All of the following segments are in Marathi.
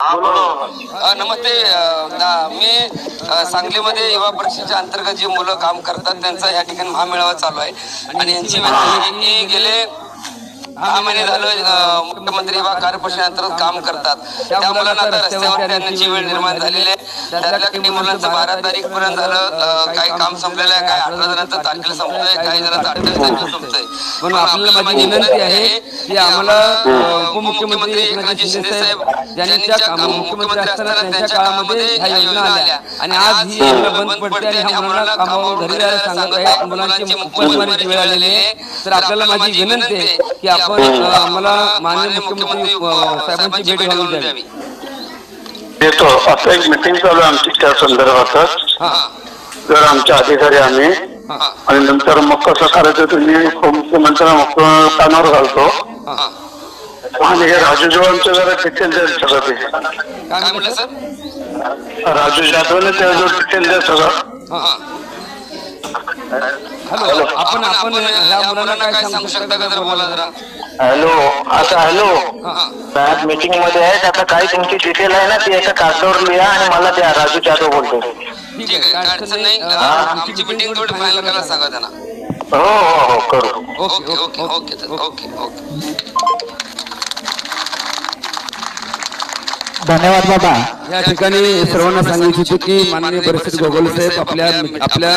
नमस्ते. मी सांगलीमध्ये युवा परिषदेच्या अंतर्गत जी मुलं काम करतात त्यांचा या ठिकाणी महामेळावा चालू आहे. आणि यांची की गेले दहा महिने झालं मुख्यमंत्री युवा कार्यपरिषदे अंतर्गत काम करतात. त्या मुलांना आता रस्त्यावर आणण्याची वेळ निर्माण झालेली आहे. त्यातल्या काही मुलांचं बारा तारीख पर्यंत झालं. काही काम संपलेलं आहे. काही अठरा जणांचं तारखेला संपलंय काही जणांचं अठ्ठावीस तारखेला संपतंय. पण आपल्याला माझी विनंती आहे की आम्हाला उपमुख्यमंत्री एकनाथ शिंदे साहेब ज्यांच्या काम- मुख्यमंत्री असताना त्यांच्या काळामध्ये ह्या योजना आल्या. आणि आज ही योजना बंद पडते आणि ह्या मुलांना कामावर घरी जायला सांगत आहे मुलांची उपासमारीची वेळ आलेली आहे तर आपल्याला माझी विनंती आहे की आपण आम्हाला माननीय मुख्यमंत्री साहेबांची भेट घालून द्यावी. देतो आता एक मिटिंग चालू आहे आमची त्या संदर्भातच. हा जर आमचे अधिकारी आम्ही आणि नंतर मग कसं करायचं तुम्ही मुख्यमंत्र्यांना मुख्य कानावर घालतो. आणि हे राजू जवानचं जरा डिटेल द्या सगळं ते. काय म्हटलं सर? राजू जाधवने त्या जो डिटेल द्या सगळं. हा. हॅलो आपण आपण ह्या मुलांना काय सांगू शकता का जरा बोला जरा हॅलो. आता हॅलो. मीटिंगमध्ये आहेत. आता काही तुमची डिटेल आहे ना ती एका कागदावर लिहा आणि मला द्या. राजू जाधव बोलतो ठीक आहे काय अडचण नाही. अ, आमची मिटिंग थोडी फायनल करायला सांगा त्यांना. हो हो हो करू. Okay okay okay. Okay okay. धन्यवाद बाबा. या ठिकाणी सर्वांना सांगायचं होतं की माननीय परिषद गोगोल साहेब आपल्या आपल्या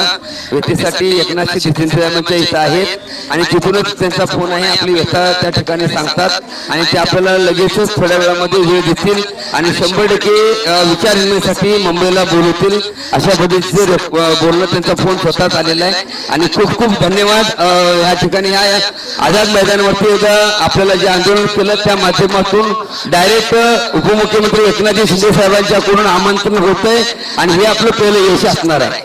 व्यथेसाठी एकनाथ शिंदेच्या इथं आहेत आणि तिथूनच त्यांचा फोन आहे. आपली व्यथा त्या ठिकाणी सांगतात आणि ते आपल्याला लगेचच थोड्या वेळामध्ये वेळ देतील आणि शंभर टक्के विचार घेण्यासाठी मुंबईला बोलवतील. अशा पद्धतीचे बोलणं त्यांचा फोन स्वतःच आलेला आहे. आणि खूप खूप धन्यवाद. या ठिकाणी ह्या आझाद मैदानावरती एकदा आपल्याला जे आंदोलन केलं त्या माध्यमातून डायरेक्ट उपमुख्यमंत्री एकनाथ शिंदे साहेबांच्याकडून आमंत्रण होतंय आणि हे आपलं पहिलं यश असणार आहे.